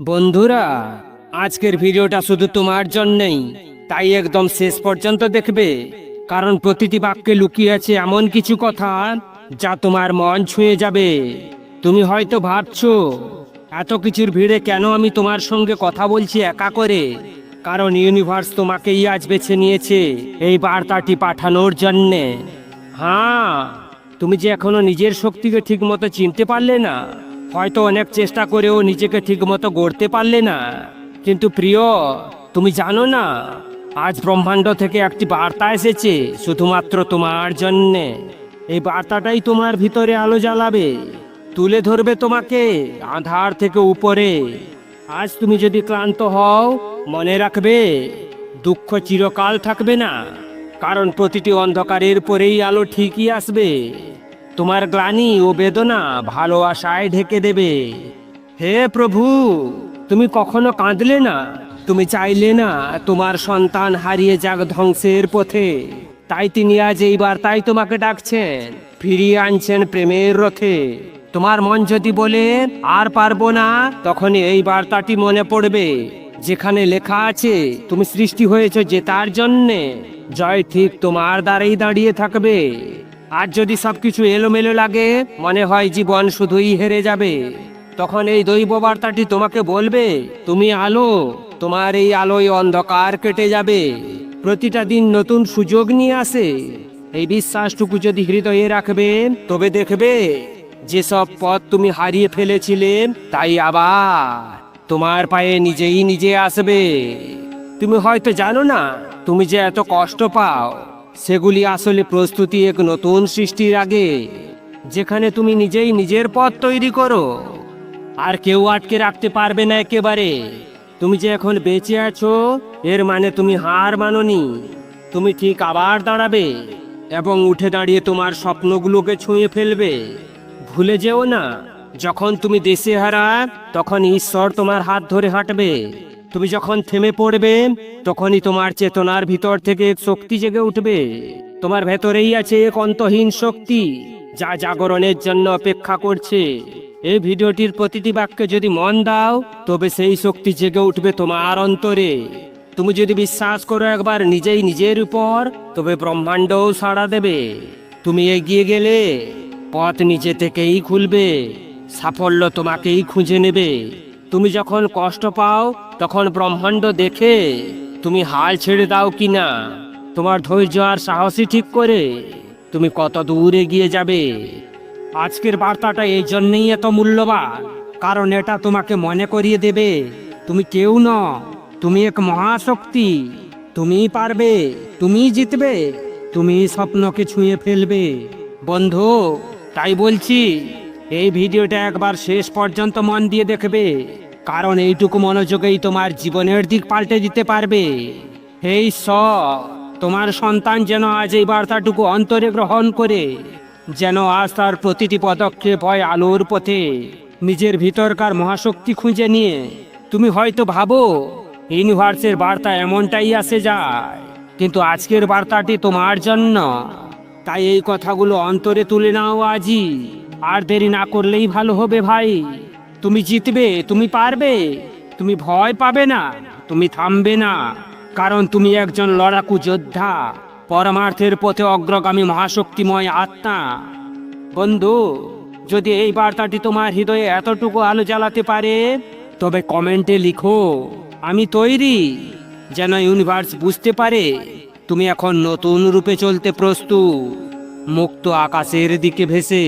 বন্ধুরা, আজকের ভিডিওটা শুধু তোমার জন্যই। তাই একদম শেষ পর্যন্ত দেখবে, কারণ প্রতিটি বাক্যে লুকিয়ে আছে এমন কিছু কথা যা তোমার মন ছুঁয়ে যাবে। তুমি হয়তো ভাবছ, এত কিছুর ভিড়ে কেন আমি তোমার সঙ্গে কথা বলছি একা করে? কারণ ইউনিভার্স তোমাকেই আজ বেছে নিয়েছে এই বার্তাটি পাঠানোর জন্যে। হ্যাঁ তুমি যে এখনও নিজের শক্তিকে ঠিক মতো চিনতে পারলে না হয়তো অনেক চেষ্টা করেও নিজেকে ঠিক মতো গড়তে পারলে না। কিন্তু প্রিয়, তুমি জানো না, আজ ব্রহ্মাণ্ড থেকে একটি বার্তা এসেছে, শুধুমাত্র তোমার জন্যে। এই বার্তাটাই তোমার ভিতরে আলো জ্বালাবে, তুলে ধরবে তোমাকে আধার থেকে উপরে। আজ তুমি যদি ক্লান্ত হও, মনে রাখবে, দুঃখ চিরকাল থাকবে না, কারণ প্রতিটি অন্ধকারের পরেই আলো ঠিকই আসবে। তোমার গ্লানি ও বেদনা ভালোবাসায় ঢেকে দেবে। হে প্রভু, তুমি কখনো কাঁদলে না? তুমি চাইলে না তোমার সন্তান হারিয়ে যাক ধ্বংসের পথে। তাই তিনি আজ এই বার্তায় তোমাকে ডাকছেন, ফিরিয়ে আনছেন প্রেমের রথে। তোমার মন যদি বলে, আর পারব না, তখন এই বার্তাটি মনে পড়বে। যেখানে লেখা আছে, তুমি সৃষ্টি হয়েছে জেতার জন্যে। জয় ঠিক তোমার দ্বারেই দাঁড়িয়ে থাকবে। আর যদি সবকিছু এলোমেলো লাগে, মনে হয় জীবন শুধুই হেরে যাবে। তখন এই দৈব বার্তাটি তোমাকে বলবে, তুমি আলো, তোমার এই আলোয় অন্ধকার কেটে যাবে। প্রতিটা দিন নতুন সুযোগ নিয়ে আসে। এই বিশ্বাসটুকু যদি হৃদয়ে রাখবে, তবে দেখবে যেসব পথ তুমি হারিয়ে ফেলেছিলে, তাই আবার তোমার পায়ে নিজেই নিজে আসবে। তুমি হয়তো জানো না, তুমি যে এত কষ্ট পাও। সেগুলি আসলে প্রস্তুতি এক নতুন সৃষ্টির আগে, যেখানে তুমি নিজেই নিজের পথ তৈরি করো। আর কেউ আটকে রাখতে পারবে না একেবারে। তুমি যে এখন বেঁচে আছো, এর মানে তুমি হার মাননি। তুমি ঠিক আবার দাঁড়াবে এবং উঠে দাঁড়িয়ে তোমার স্বপ্নগুলোকে ছুঁয়ে ফেলবে। ভুলে যেও না, যখন তুমি দেশে হারা, তখন ঈশ্বর তোমার হাত ধরে হাঁটবে। তুমি যখন থেমে পড়বে, তখনই তোমার চেতনার ভিতর থেকে এক শক্তি জেগে উঠবে। তোমার ভেতরেই আছে এক অন্তহীন শক্তি, যা জাগরণের জন্য অপেক্ষা করছে। এই ভিডিওটির প্রতিটি বাক্যে যদি মন দাও, তবে সেই শক্তি জেগে উঠবে তোমার অন্তরে। তুমি যদি বিশ্বাস করো একবার নিজেই নিজের উপর, তবে ব্রহ্মাণ্ডও সাড়া দেবে। তুমি এগিয়ে গেলে, পথ নিজে থেকেই খুলবে। সাফল্য তোমাকেই খুঁজে নেবে। তুমি যখন কষ্ট পাও তখন ব্রহ্মাণ্ড দেখে তুমি হাল ছেড়ে দাও কি না? তোমার ধৈর্য আর সাহসী ঠিক করে তুমি কত দূর এগিয়ে যাবে? আজকের বার্তাটা এই জন্যেই এত মূল্যবান, কারণ এটা তোমাকে মনে করিয়ে দেবে, তুমি কেউ ন তুমি এক মহাশক্তি, তুমিই পারবে, তুমিই জিতবে তুমি স্বপ্নকে ছুঁয়ে ফেলবে। বন্ধু, তাই বলছি, এই ভিডিওটা একবার শেষ পর্যন্ত মন দিয়ে দেখবে। কারণ এইটুকু মনোযোগেই তোমার জীবনের দিক পাল্টে দিতে পারবে। এই স, তোমার সন্তান যেন আজ এই বার্তাটুকু অন্তরে গ্রহণ করে, যেন আজ তার প্রতিটি পদক্ষেপ হয় আলোর পথে। নিজের ভিতরকার মহাশক্তি খুঁজে নিয়ে, তুমি হয়তো ভাবো, ইউনিভার্সের বার্তা এমনটাই আসে যায়, কিন্তু আজকের বার্তাটি তোমার জন্য। তাই এই কথাগুলো অন্তরে তুলে নাও আজই, আর দেরি না করলেই ভালো হবে ভাই। তুমি জিতবে, তুমি পারবে। তুমি ভয় পাবে না, তুমি থামবে না। কারণ তুমি একজন লড়াকু যোদ্ধা, পরমার্থের পথে অগ্রগামী মহাশক্তিময় আত্মা। বন্ধু, যদি এই বার্তাটি তোমার হৃদয়ে এতটুকু আলো জ্বালাতে পারে, তবে কমেন্টে লিখো, আমি তৈরি। যেন ইউনিভার্স বুঝতে পারে, তুমি এখন নতুন রূপে চলতে প্রস্তুত, মুক্ত আকাশের দিকে ভেসে।